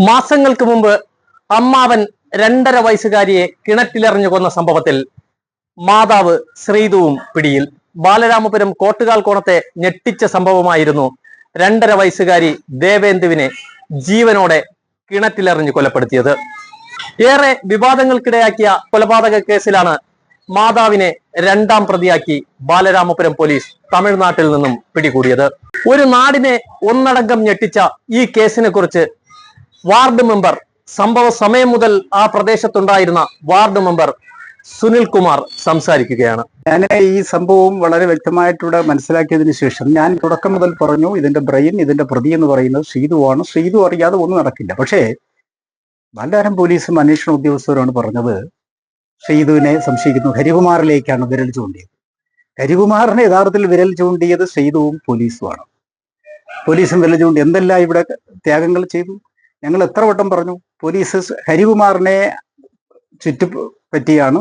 മാസങ്ങൾക്ക് മുമ്പ് അമ്മാവൻ രണ്ടര വയസ്സുകാരിയെ കിണറ്റിലെറിഞ്ഞു കൊന്ന സംഭവത്തിൽ മാതാവ് ശ്രീതുവും പിടിയിൽ. ബാലരാമപുരം കോട്ടുകാൽ കോണത്തെ ഞെട്ടിച്ച സംഭവമായിരുന്നു രണ്ടര വയസ്സുകാരി ദേവേന്ദുവിനെ ജീവനോടെ കിണറ്റിലെറിഞ്ഞു കൊലപ്പെടുത്തിയത്. ഏറെ വിവാദങ്ങൾക്കിടയാക്കിയ കൊലപാതക കേസിലാണ് മാതാവിനെ രണ്ടാം പ്രതിയാക്കി ബാലരാമപുരം പോലീസ് തമിഴ്നാട്ടിൽ നിന്നും പിടികൂടിയത്. ഒരു നാടിനെ ഒന്നടങ്കം ഞെട്ടിച്ച ഈ കേസിനെ കുറിച്ച് വാർഡ് മെമ്പർ സംഭവ സമയം മുതൽ ആ പ്രദേശത്തുണ്ടായിരുന്ന വാർഡ് മെമ്പർ സുനിൽ കുമാർ സംസാരിക്കുകയാണ്. ഞാൻ ഈ സംഭവം വളരെ വ്യക്തമായിട്ടിവിടെ മനസ്സിലാക്കിയതിന് ശേഷം ഞാൻ തുടക്കം മുതൽ പറഞ്ഞു ഇതിന്റെ ബ്രെയിൻ ഇതിന്റെ പ്രതി എന്ന് പറയുന്നത് ശ്രീതുവാണ്. ശ്രീതു അറിയാതെ ഒന്നും നടക്കില്ല. പക്ഷേ ബാലാരം പോലീസും അന്വേഷണ ഉദ്യോഗസ്ഥരുമാണ് പറഞ്ഞത് ശ്രീതുവിനെ സംശയിക്കുന്നു. ഹരികുമാറിലേക്കാണ് വിരൽ ചൂണ്ടിയത്. ഹരികുമാറിനെ യഥാർത്ഥത്തിൽ വിരൽ ചൂണ്ടിയത് ശ്രീതുവും പോലീസുമാണ്. പോലീസും വിരൽ ചൂണ്ടി എന്തെല്ലാം ഇവിടെ ത്യാഗങ്ങൾ ചെയ്തു? ഞങ്ങൾ എത്ര വട്ടം പറഞ്ഞു? പോലീസ് ഹരികുമാറിനെ ചുറ്റു പറ്റിയാണ്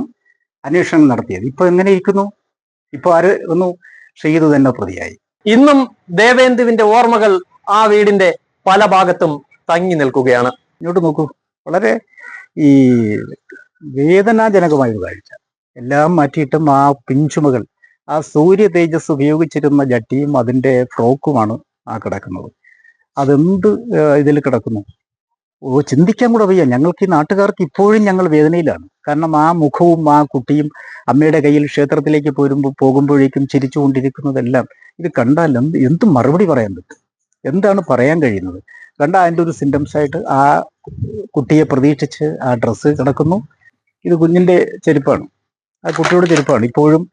അന്വേഷണം നടത്തിയത്. ഇപ്പൊ എങ്ങനെ ഇരിക്കുന്നു? ഇപ്പൊ ആര് ഒന്നു ഷെയ്ത് തന്നെ പ്രതിയായി. ഇന്നും ദേവേന്ദുവിന്റെ ഓർമ്മകൾ ആ വീടിന്റെ പല ഭാഗത്തും തങ്ങി നിൽക്കുകയാണ്. ഇങ്ങോട്ട് നോക്കൂ. വളരെ ഈ വേദനാജനകമായ ഒരു കാഴ്ച. എല്ലാം മാറ്റിയിട്ടും ആ പിഞ്ചുമകൾ ആ സൂര്യ തേജസ് ഉപയോഗിച്ചിരുന്ന ജട്ടിയും അതിന്റെ ഫ്രോക്കുമാണ് ആ കിടക്കുന്നത്. അതെന്ത് ഇതിൽ കിടക്കുന്നു? ഓ ചിന്തിക്കാൻ കൂടെ വയ്യ. ഞങ്ങൾക്ക് ഈ നാട്ടുകാർക്ക് ഇപ്പോഴും ഞങ്ങൾ വേദനയിലാണ്. കാരണം ആ മുഖവും ആ കുട്ടിയും അമ്മയുടെ കയ്യിൽ ക്ഷേത്രത്തിലേക്ക് പോരുമ്പോൾ പോകുമ്പോഴേക്കും ചിരിച്ചുകൊണ്ടിരിക്കുന്നതെല്ലാം ഇത് കണ്ടാൽ എന്ത് എന്ത് മറുപടി പറയാൻ പറ്റും? എന്താണ് പറയാൻ കഴിയുന്നത്? കണ്ട അതിന്റെ ഒരു സിംറ്റംസ് ആയിട്ട് ആ കുട്ടിയെ പ്രതീക്ഷിച്ച് ആ ഡ്രസ്സ് കിടക്കുന്നു. ഇത് കുഞ്ഞിന്റെ ചെരുപ്പാണ്. ആ കുട്ടിയുടെ ചെരുപ്പാണ്. ഇപ്പോഴും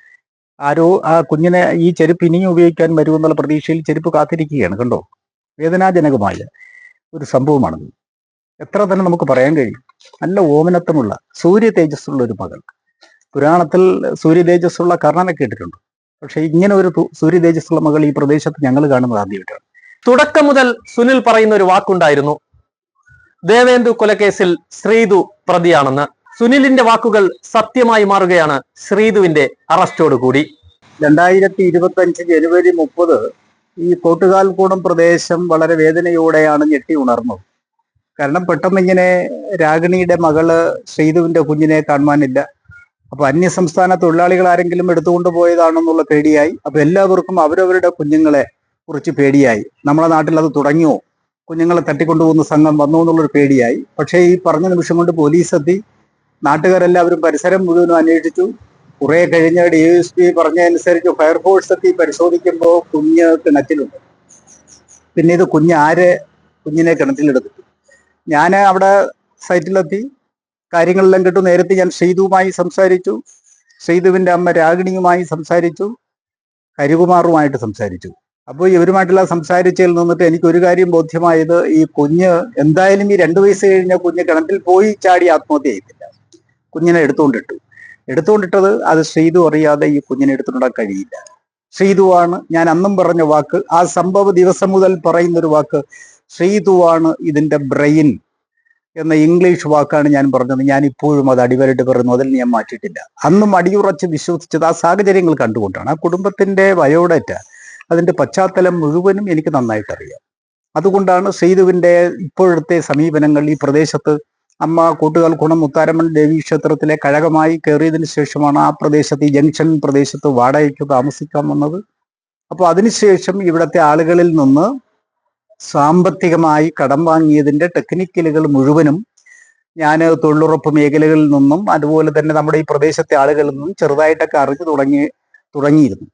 ആരോ ആ കുഞ്ഞിനെ ഈ ചെരുപ്പ് ഇനിയും ഉപയോഗിക്കാൻ വരുമെന്നുള്ള പ്രതീക്ഷയിൽ ചെരുപ്പ് കാത്തിരിക്കുകയാണ്. കണ്ടോ? വേദനാജനകമായ ഒരു സംഭവമാണത്. എത്ര തന്നെ നമുക്ക് പറയാൻ കഴിയും. നല്ല ഓമനത്വമുള്ള സൂര്യ തേജസ്സുള്ള ഒരു മകൾ പുരാണത്തിൽ സൂര്യ തേജസ്സുള്ള കർണനെ കേട്ടിട്ടുണ്ട്. പക്ഷെ ഇങ്ങനെ ഒരു സൂര്യ തേജസ്സുള്ള മകൾ ഈ പ്രദേശത്ത് ഞങ്ങൾ കാണുന്നത് ആദ്യമായിട്ടാണ്. തുടക്കം മുതൽ സുനിൽ പറയുന്ന ഒരു വാക്കുണ്ടായിരുന്നു. ദേവേന്ദു കൊലക്കേസിൽ ശ്രീതു പ്രതിയാണെന്ന്. സുനിലിന്റെ വാക്കുകൾ സത്യമായി മാറുകയാണ് ശ്രീതുവിന്റെ അറസ്റ്റോട് കൂടി. രണ്ടായിരത്തി ഇരുപത്തി അഞ്ച് ജനുവരി മുപ്പത് ഈ കോട്ടുകാൽക്കൂടം പ്രദേശം വളരെ വേദനയോടെയാണ് ഞെട്ടി ഉണർന്നത്. കാരണം പെട്ടെന്ന് ഇങ്ങനെ രാഗിണിയുടെ മകൾ ശ്രീധുവിന്റെ കുഞ്ഞിനെ കാണുവാനില്ല. അപ്പൊ അന്യ സംസ്ഥാന തൊഴിലാളികൾ ആരെങ്കിലും എടുത്തുകൊണ്ട് പോയതാണെന്നുള്ള പേടിയായി. അപ്പൊ എല്ലാവർക്കും അവരവരുടെ കുഞ്ഞുങ്ങളെ കുറിച്ച് പേടിയായി. നമ്മുടെ നാട്ടിൽ അത് തുടങ്ങിയോ? കുഞ്ഞുങ്ങളെ തട്ടിക്കൊണ്ടുപോകുന്ന സംഘം വന്നു എന്നുള്ളൊരു പേടിയായി. പക്ഷേ ഈ പറഞ്ഞ നിമിഷം കൊണ്ട് പോലീസ് എത്തി നാട്ടുകാരെല്ലാവരും പരിസരം മുഴുവനും അന്വേഷിച്ചു. കുറെ കഴിഞ്ഞ ഡി എസ് പി പറഞ്ഞതനുസരിച്ച് ഫയർഫോഴ്സ് എത്തി പരിശോധിക്കുമ്പോൾ കുഞ്ഞ് കിണറ്റിലുണ്ട്. പിന്നെ ഇത് കുഞ്ഞ് ആര് കുഞ്ഞിനെ കിണറ്റിലെടുത്തു? ഞാൻ അവിടെ സൈറ്റിലെത്തി. കാര്യങ്ങളെല്ലാം കേട്ടു. നേരത്തെ ഞാൻ ശ്രീതുവുമായി സംസാരിച്ചു. ശ്രീതുവിന്റെ അമ്മ രാഗിണിയുമായി സംസാരിച്ചു. കരികുമാറുമായിട്ട് സംസാരിച്ചു. അപ്പോൾ ഇവരുമായിട്ടുള്ള സംസാരിച്ചതിൽ നിന്നിട്ട് എനിക്ക് ഒരു കാര്യം ബോധ്യമായത് ഈ കുഞ്ഞ് എന്തായാലും ഈ രണ്ടു വയസ്സ് കഴിഞ്ഞ കുഞ്ഞ് കിണറ്റിൽ പോയി ചാടി ആത്മഹത്യ ചെയ്തില്ല കുഞ്ഞിനെ എടുത്തുകൊണ്ടിട്ടു. എടുത്തുകൊണ്ടിട്ടത് അത് ശ്രീതു അറിയാതെ ഈ കുഞ്ഞിനെ എടുത്തുകൊണ്ടാൻ കഴിയില്ല. ശ്രീതുവാണ് ഞാൻ അന്നും പറഞ്ഞ വാക്ക് ആ സംഭവ ദിവസം മുതൽ പറയുന്നൊരു വാക്ക് ശ്രീതുവാണ് ഇതിന്റെ ബ്രെയിൻ എന്ന ഇംഗ്ലീഷ് വാക്കാണ് ഞാൻ പറഞ്ഞത്. ഞാൻ ഇപ്പോഴും അത് അടിവരട്ട് പറയുന്നു. അതിൽ ഞാൻ മാറ്റിയിട്ടില്ല. അന്നും അടിയുറച്ച് വിശ്വസിച്ചത് ആ സാഹചര്യങ്ങൾ കണ്ടുകൊണ്ടാണ്. ആ കുടുംബത്തിന്റെ ബയോഡാറ്റ അതിന്റെ പശ്ചാത്തലം മുഴുവനും എനിക്ക് നന്നായിട്ടറിയാം. അതുകൊണ്ടാണ് ശ്രീതുവിന്റെ ഇപ്പോഴത്തെ സമീപനങ്ങൾ ഈ പ്രദേശത്ത് അമ്മ കൂട്ടുകാൽ കുണം മുത്താരമ്മൻ ദേവി ക്ഷേത്രത്തിലെ കഴകമായി കയറിയതിനു ശേഷമാണ് ആ പ്രദേശത്ത് ഈ ജംഗ്ഷൻ പ്രദേശത്ത് വാടകയ്ക്ക് താമസിക്കാൻ വന്നത്. അപ്പോൾ അതിനുശേഷം ഇവിടുത്തെ ആളുകളിൽ നിന്ന് സാമ്പത്തികമായി കടം വാങ്ങിയതിന്റെ ടെക്നിക്കലുകൾ മുഴുവനും ഞാൻ തൊഴിലുറപ്പ് മേഖലകളിൽ നിന്നും അതുപോലെ തന്നെ നമ്മുടെ ഈ പ്രദേശത്തെ ആളുകളിൽ നിന്നും ചെറുതായിട്ടൊക്കെ അറിഞ്ഞു തുടങ്ങി തുടങ്ങിയിരുന്നു.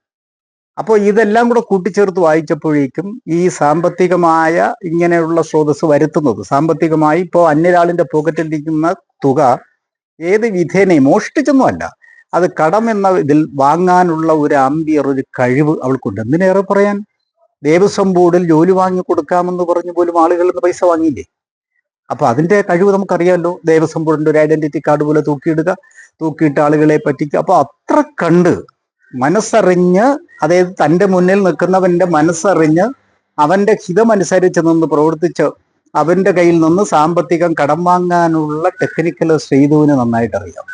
അപ്പോൾ ഇതെല്ലാം കൂടെ കൂട്ടിച്ചേർത്ത് വായിച്ചപ്പോഴേക്കും ഈ സാമ്പത്തികമായ ഇങ്ങനെയുള്ള സ്രോതസ് വരുത്തുന്നത് സാമ്പത്തികമായി ഇപ്പോൾ അന്യരാളിന്റെ പോക്കറ്റിലിരിക്കുന്ന തുക ഏത് വിധേനയും മോഷ്ടിച്ചൊന്നുമല്ല. അത് കടം എന്ന ഇതിൽ വാങ്ങാനുള്ള ഒരു അമ്പിയർ ഒരു കഴിവ് അവൾക്കുണ്ട്. എന്തിനേറെ പറയാൻ? ദേവസ്വം ബോർഡിൽ ജോലി വാങ്ങി കൊടുക്കാമെന്ന് പറഞ്ഞു പോലും ആളുകളിൽ നിന്ന് പൈസ വാങ്ങിയില്ലേ? അപ്പൊ അതിന്റെ കഴിവ് നമുക്കറിയാമല്ലോ ദേവസ്വം ബോർഡിന്റെ ഒരു ഐഡന്റിറ്റി കാർഡ് പോലെ തൂക്കിയിടുക തൂക്കിയിട്ട് ആളുകളെ പറ്റിക്കുക. അപ്പൊ അത്ര കണ്ട് മനസ്സറിഞ്ഞ് അതായത് തന്റെ മുന്നിൽ നിൽക്കുന്നവന്റെ മനസ്സറിഞ്ഞ് അവന്റെ ഹിതമനുസരിച്ച് നിന്ന് പ്രവർത്തിച്ച് അവന്റെ കയ്യിൽ നിന്ന് സാമ്പത്തികം കടം വാങ്ങാനുള്ള ടെക്നിക്കൽ ശ്രീധുവിന് നന്നായിട്ട് അറിയാം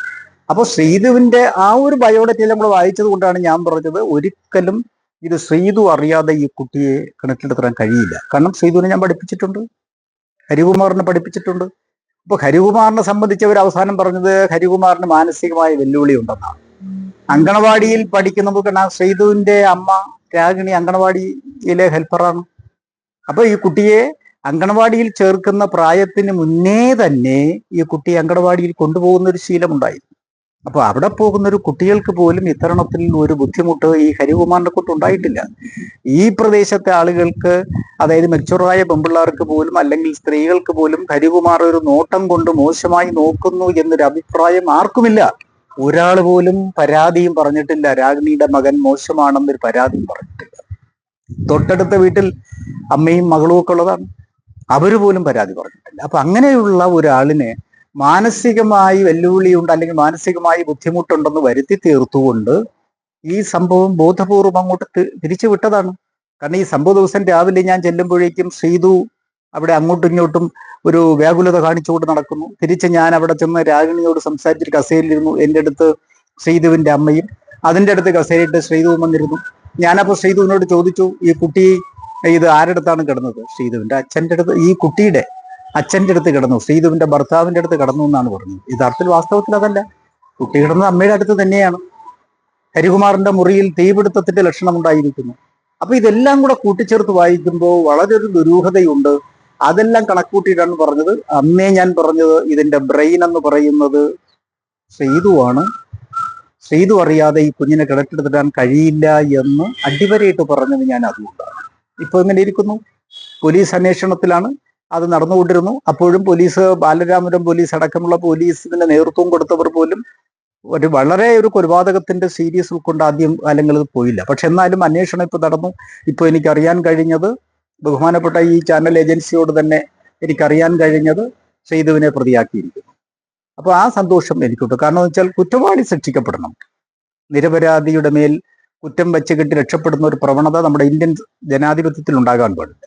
അപ്പൊ ശ്രീധുവിന്റെ ആ ഒരു ബയോഡേറ്റയിൽ നമ്മൾ വായിച്ചത് കൊണ്ടാണ് ഞാൻ പറഞ്ഞത് ഒരിക്കലും ഇത് ശ്രീതു അറിയാതെ ഈ കുട്ടിയെ കിണറ്റിലെത്താൻ കഴിയില്ല. കാരണം ശ്രീതുവിനെ ഞാൻ പഠിപ്പിച്ചിട്ടുണ്ട്. ഹരികുമാറിനെ പഠിപ്പിച്ചിട്ടുണ്ട്. അപ്പൊ ഹരികുമാറിനെ സംബന്ധിച്ച് അവർ അവസാനം പറഞ്ഞത് ഹരികുമാറിന് മാനസികമായ വെല്ലുവിളി ഉണ്ടെന്നാണ്. അങ്കണവാടിയിൽ പഠിക്കുന്ന നമുക്ക് കാണാം അമ്മ രാഗിണി അങ്കണവാടിയിലെ ഹെൽപ്പറാണ്. അപ്പൊ ഈ കുട്ടിയെ അങ്കണവാടിയിൽ ചേർക്കുന്ന പ്രായത്തിന് മുന്നേ തന്നെ ഈ കുട്ടി അങ്കണവാടിയിൽ കൊണ്ടുപോകുന്ന ഒരു ശീലമുണ്ടായി അപ്പൊ അവിടെ പോകുന്ന ഒരു കുട്ടികൾക്ക് പോലും ഇത്തരണത്തിൽ ഒരു ബുദ്ധിമുട്ട് ഈ ഹരികുമാറിനെ കൊണ്ട് ഉണ്ടായിട്ടില്ല. ഈ പ്രദേശത്തെ ആളുകൾക്ക് അതായത് മെച്ചുറായ പെമ്പിള്ളാർക്ക് പോലും അല്ലെങ്കിൽ സ്ത്രീകൾക്ക് പോലും ഹരികുമാർ ഒരു നോട്ടം കൊണ്ട് മോശമായി നോക്കുന്നു എന്നൊരു അഭിപ്രായം ആർക്കുമില്ല. ഒരാൾ പോലും പരാതിയും പറഞ്ഞിട്ടില്ല. രാഗിണിയുടെ മകൻ മോശമാണെന്നൊരു പരാതിയും പറഞ്ഞിട്ടില്ല. തൊട്ടടുത്ത വീട്ടിൽ അമ്മയും മകളും ഒക്കെ ഉള്ളതാണ്. അവർ പോലും പരാതി പറഞ്ഞിട്ടില്ല. അപ്പൊ അങ്ങനെയുള്ള ഒരാളിനെ മാനസികമായി വെല്ലുവിളിയുണ്ട് അല്ലെങ്കിൽ മാനസികമായി ബുദ്ധിമുട്ടുണ്ടെന്ന് വരുത്തി തീർത്തുകൊണ്ട് ഈ സംഭവം ബോധപൂർവം അങ്ങോട്ട് തിരിച്ചു വിട്ടതാണ്. കാരണം ഈ സംഭവ ദിവസം രാവിലെ ഞാൻ ചെല്ലുമ്പോഴേക്കും ശ്രീതു അവിടെ അങ്ങോട്ടും ഇങ്ങോട്ടും ഒരു വ്യാകുലത കാണിച്ചുകൊണ്ട് നടക്കുന്നു. തിരിച്ച് ഞാൻ അവിടെ ചെന്ന് രാഗിണിയോട് സംസാരിച്ചിട്ട് കസേരയിലിരുന്നു എന്റെ അടുത്ത് ശ്രീതുവിന്റെ അമ്മയും അതിന്റെ അടുത്ത് കസേരയിട്ട് ശ്രീതുവും വന്നിരുന്നു. ഞാനപ്പോൾ ശ്രീതുവിനോട് ചോദിച്ചു ഈ കുട്ടി ഇത് ആരുടെ അടുത്താണ് കിടന്നത്? ശ്രീതുവിന്റെ അച്ഛന്റെ അടുത്ത് ഈ കുട്ടിയുടെ അച്ഛന്റെ അടുത്ത് കിടന്നു ശ്രീതുവിന്റെ ഭർത്താവിന്റെ അടുത്ത് കിടന്നു എന്നാണ് പറഞ്ഞത്. യഥാർത്ഥത്തിൽ വാസ്തവത്തിൽ അതല്ല. കുട്ടി കിടന്നത് അമ്മയുടെ അടുത്ത് തന്നെയാണ്. ഹരികുമാറിന്റെ മുറിയിൽ തീപിടുത്തത്തിന്റെ ലക്ഷണം ഉണ്ടായിരിക്കുന്നു അപ്പൊ ഇതെല്ലാം കൂടെ കൂട്ടിച്ചേർത്ത് വായിക്കുമ്പോൾ വളരെ ഒരു ദുരൂഹതയുണ്ട്. അതെല്ലാം കണക്കൂട്ടിയിട്ടാണ് പറഞ്ഞത്. അന്നേ ഞാൻ പറഞ്ഞത് ഇതിന്റെ ബ്രെയിൻ എന്ന് പറയുന്നത് ശ്രീതുവാണ് ശ്രീതു അറിയാതെ ഈ കുഞ്ഞിനെ കിടക്കെടുത്തിടാൻ കഴിയില്ല എന്ന് അടിവരയിട്ട് പറഞ്ഞത് ഞാൻ അതുകൊണ്ടാണ്. ഇപ്പൊ ഇങ്ങനെ ഇരിക്കുന്നു. പോലീസ് അന്വേഷണത്തിലാണ്. അത് നടന്നുകൊണ്ടിരുന്നു. അപ്പോഴും പോലീസ് ബാലരാമപുരം പോലീസ് അടക്കമുള്ള പോലീസിന് നേതൃത്വം കൊടുത്തവർ പോലും ഒരു വളരെ ഒരു കൊലപാതകത്തിന്റെ സീരീസ് ഉൾക്കൊണ്ട് ആദ്യം കാലങ്ങളിൽ പോയില്ല. പക്ഷെ എന്നാലും അന്വേഷണം ഇപ്പൊ നടന്നു. ഇപ്പൊ എനിക്ക് അറിയാൻ കഴിഞ്ഞത് ബഹുമാനപ്പെട്ട ഈ ചാനൽ ഏജൻസിയോട് തന്നെ എനിക്കറിയാൻ കഴിഞ്ഞത് സെയ്തുവിനെ പ്രതിയാക്കിയിരിക്കുന്നു. അപ്പൊ ആ സന്തോഷം എനിക്കുണ്ട്. കാരണം എന്ന് വെച്ചാൽ കുറ്റവാളി ശിക്ഷിക്കപ്പെടണം. നിരപരാധിയുടെ മേൽ കുറ്റം വെച്ച് കെട്ടി രക്ഷപ്പെടുന്ന ഒരു പ്രവണത നമ്മുടെ ഇന്ത്യൻ ജനാധിപത്യത്തിൽ ഉണ്ടാകാൻ പാടില്ല.